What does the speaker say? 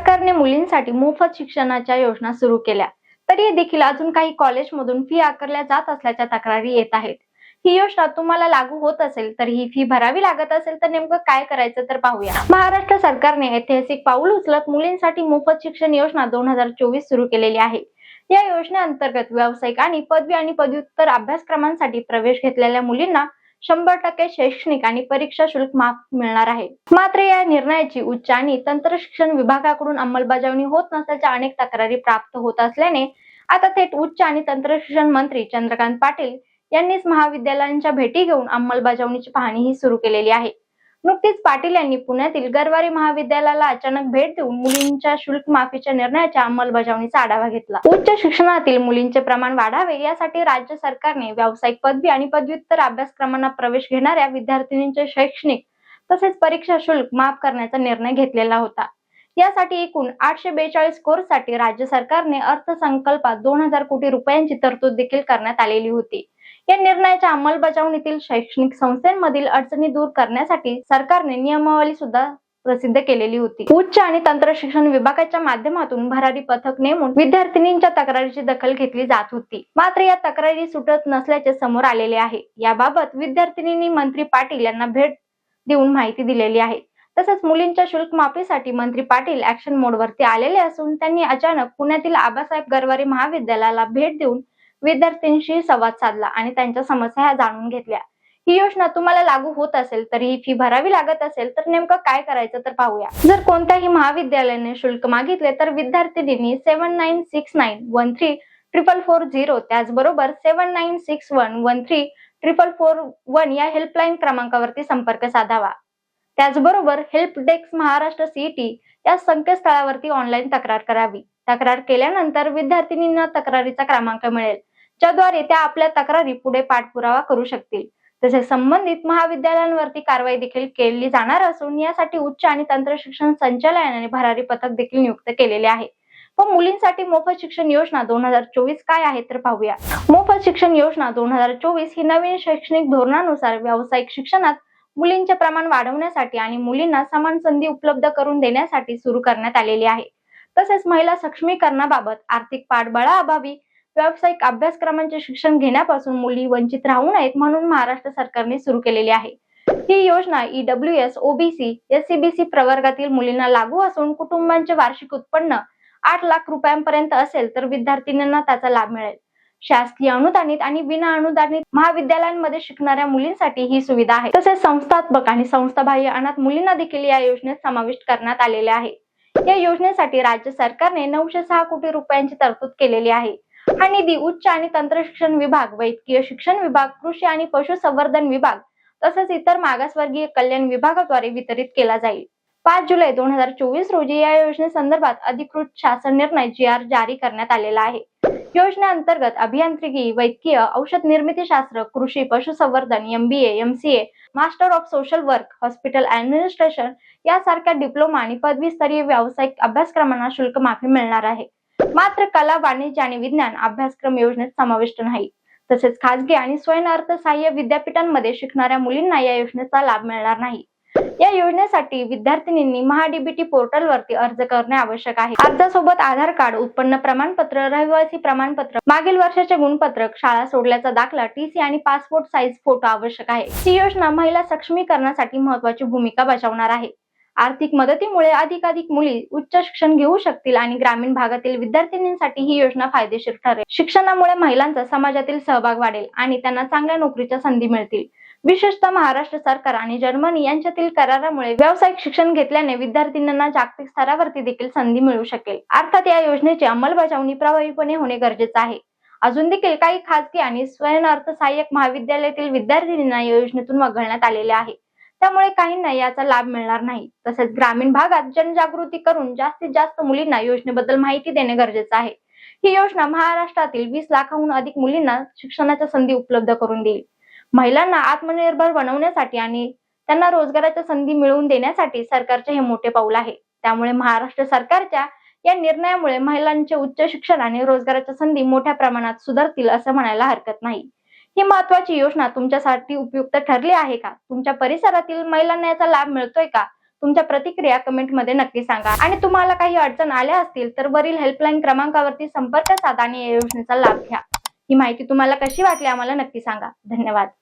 सरकारने मुलींसाठी मोफत शिक्षणाच्या योजना सुरू केल्या. तरी देखील अजून काही कॉलेजमधून फी आकारल्या जात असल्याच्या तक्रारी येत आहेत. ही योजना तुम्हाला लागू होत असेल तर ही फी भरावी लागत असेल तर नेमकं काय करायचं तर पाहूया. महाराष्ट्र सरकारने ऐतिहासिक पाऊल उचलत मुलींसाठी मोफत शिक्षण योजना दोन हजार चोवीस सुरू केलेली आहे. या योजनेअंतर्गत व्यावसायिक आणि पदवी आणि पदव्युत्तर अभ्यासक्रमांसाठी प्रवेश घेतलेल्या मुलींना शंभर टक्के शैक्षणिक आणि परीक्षा शुल्क माफ मिळणार आहे. मात्र या निर्णयाची उच्च आणि तंत्र शिक्षण विभागाकडून अंमलबजावणी होत नसल्याच्या अनेक तक्रारी प्राप्त होत असल्याने आता थेट उच्च आणि तंत्र शिक्षण मंत्री चंद्रकांत पाटील यांनीच महाविद्यालयांच्या भेटी घेऊन अंमलबजावणीची पाहणीही सुरू केलेली आहे. नुकतीच पाटील यांनी पुण्यातील गरवारी महाविद्यालयाला अचानक भेट देऊन मुलींच्या शुल्क माफीच्या निर्णयाच्या अंमलबजावणीचा आढावा घेतला. उच्च शिक्षणातील मुलींचे प्रमाण वाढावे यासाठी राज्य सरकारने व्यावसायिक पदवी आणि पदव्युत्तर अभ्यासक्रमांना प्रवेश घेणाऱ्या विद्यार्थिनींचे शैक्षणिक तसेच परीक्षा शुल्क माफ करण्याचा निर्णय घेतलेला होता. यासाठी एकूण आठशे बेचाळीस कोर्ससाठी राज्य सरकारने अर्थसंकल्पात दोन हजार कोटी रुपयांची तरतूद देखील करण्यात आलेली होती. या निर्णयाच्या अंमलबजावणीतील शैक्षणिक संस्थांमधील अडचणी दूर करण्यासाठी सरकारने नियमावली सुद्धा प्रसिद्ध केलेली होती. उच्च आणि तंत्र शिक्षण विभागाच्या माध्यमातून भरारी पथक नेमून विद्यार्थिनींच्या तक्रारीची दखल घेतली जात होती. मात्र या तक्रारी सुटत नसल्याचे समोर आलेले आहे. याबाबत विद्यार्थिनींनी मंत्री पाटील यांना भेट देऊन माहिती दिलेली आहे. तसंच मुलींच्या शुल्क माफीसाठी मंत्री पाटील ऍक्शन मोडवरती आलेले असून त्यांनी अचानक पुण्यातील आबासाहेब गरवारे महाविद्यालयाला भेट देऊन विद्यार्थ्यांशी संवाद साधला आणि त्यांच्या समस्या ह्या जाणून घेतल्या. ही योजना तुम्हाला लागू होत असेल तरी ही फी भरावी लागत असेल तर नेमकं काय करायचं तर पाहूया. जर कोणत्याही महाविद्यालयाने शुल्क मागितले तर विद्यार्थिनींनी seven nine six nine one three triple four zero त्याचबरोबर seven nine six one one three triple four one या हेल्पलाईन क्रमांकावरती संपर्क साधावा. त्याचबरोबर हेल्प डेस्क महाराष्ट्र सीईटी या संकेतस्थळावरती ऑनलाईन तक्रार करावी. तक्रार केल्यानंतर विद्यार्थिनींना तक्रारीचा क्रमांक मिळेल. ज्याद्वारे त्या आपल्या तक्रारी पुढे पाठपुरावा करू शकतील. तसेच संबंधित महाविद्यालयांवरती कारवाई देखील केली जाणार असून यासाठी उच्च आणि तंत्र शिक्षण संचालनाने भरारी पथक देखील नियुक्त केलेले आहे. व मुलींसाठी मोफत शिक्षण योजना दोन हजार चोवीस काय आहे तर पाहूया. मोफत शिक्षण योजना दोन हजार चोवीस ही नवीन शैक्षणिक धोरणानुसार व्यावसायिक शिक्षणात मुलींचे प्रमाण वाढवण्यासाठी आणि मुलींना समान संधी उपलब्ध करून देण्यासाठी सुरू करण्यात आलेली आहे. तसेच महिला सक्षमीकरणाबाबत आर्थिक पाठबळाअभावी व्यावसायिक अभ्यासक्रमांचे शिक्षण घेण्यापासून मुली वंचित राहू नयेत म्हणून महाराष्ट्र सरकारने सुरू केलेली आहे. ही योजना E EW S OBC SCBC प्रवर्गातील मुलींना लागू असून कुटुंबांचे वार्षिक उत्पन्न आठ लाख रुपयांपर्यंत असेल तर विद्यार्थिनींना त्याचा लाभ मिळेल. शासकीय अनुदानित आणि विना अनुदानित महाविद्यालयांमध्ये शिकणाऱ्या मुलींसाठी ही सुविधा आहे. तसेच संस्थात्मक आणि संस्थाबाह्य अनाथ मुलींना देखील या योजनेत समाविष्ट करण्यात आलेले आहे. या योजनेसाठी राज्य सरकारने नऊशे सहा कोटी रुपयांची तरतूद केलेली आहे. हा निधी उच्च आणि तंत्र शिक्षण विभाग वैद्यकीय शिक्षण विभाग कृषी आणि पशुसंवर्धन विभाग तसेच इतर मागासवर्गीय कल्याण विभागाद्वारे वितरित केला जाईल. पाच जुलै दोन हजार चोवीस रोजी या योजनेसंदर्भात अधिकृत शासन निर्णय जी आर जारी करण्यात आलेला आहे. योजनेअंतर्गत अभियांत्रिकी वैद्यकीय औषध निर्मिती शास्त्र कृषी पशुसंवर्धन MBA MCA master of social work hospital administration यासारख्या डिप्लोमा आणि पदवीस्तरीय व्यावसायिक अभ्यासक्रमांना शुल्क माफी मिळणार आहे. मात्र कला वाणिज्य आणि विज्ञान अभ्यासक्रम योजनेत समाविष्ट नाही. तसेच खासगी आणि स्वयं अर्थसहाय्य विद्यापीठांमध्ये शिकणाऱ्या मुलींना या योजनेचा लाभ मिळणार नाही. या योजनेसाठी विद्यार्थिनींनी महाडीबीटी पोर्टल वरती अर्ज करणे आवश्यक आहे. अर्जासोबत आधार कार्ड उत्पन्न प्रमाणपत्र रहिवासी प्रमाणपत्र मागील वर्षाचे गुणपत्रक शाळा सोडल्याचा दाखला टीसी आणि पासपोर्ट साईज फोटो आवश्यक आहे. ही योजना महिला सक्षमीकरणासाठी महत्वाची भूमिका बजावणार आहे. आर्थिक मदतीमुळे अधिकाधिक मुली उच्च शिक्षण घेऊ शकतील आणि ग्रामीण भागातील विद्यार्थिनींसाठी ही योजना फायदेशीर ठरेल. शिक्षणामुळे महिलांचा समाजातील सहभाग वाढेल आणि त्यांना चांगल्या नोकरीच्या संधी मिळतील. विशेषतः महाराष्ट्र सरकार आणि जर्मनी यांच्यातील करारामुळे व्यावसायिक शिक्षण घेतल्याने विद्यार्थ्यांना जागतिक स्तरावरती देखील संधी मिळू शकेल. अर्थात या योजनेची अंमलबजावणी प्रभावीपणे होणे गरजेचे आहे. अजून देखील काही खासगी आणि स्वयं अर्थसहाय्यक महाविद्यालयातील विद्यार्थिनींना या योजनेतून वगळण्यात आलेले आहे. त्यामुळे काहींना याचा लाभ मिळणार नाही. तसेच ग्रामीण भागात जनजागृती करून जास्तीत जास्त मुलींना योजनेबद्दल माहिती देणे गरजेचे आहे. ही योजना महाराष्ट्रातील वीस लाखाहून अधिक मुलींना शिक्षणाच्या संधी उपलब्ध करून देईल. महिलांना आत्मनिर्भर बनवण्यासाठी आणि त्यांना रोजगाराच्या संधी मिळवून देण्यासाठी सरकारचे हे मोठे पाऊल आहे. त्यामुळे महाराष्ट्र सरकारच्या या निर्णयामुळे महिलांचे उच्च शिक्षण आणि रोजगाराच्या संधी मोठ्या प्रमाणात सुधारतील असं म्हणायला हरकत नाही. ही महत्वाची योजना तुमच्यासाठी उपयुक्त ठरली आहे का? तुमच्या परिसरातील महिलांना याचा लाभ मिळतोय का? तुमच्या प्रतिक्रिया कमेंटमध्ये नक्की सांगा. आणि तुम्हाला काही अडचण आल्या असतील तर वरील हेल्पलाईन क्रमांकावरती संपर्क साधा आणि या योजनेचा लाभ घ्या. ही माहिती तुम्हाला कशी वाटली आम्हाला नक्की सांगा. धन्यवाद.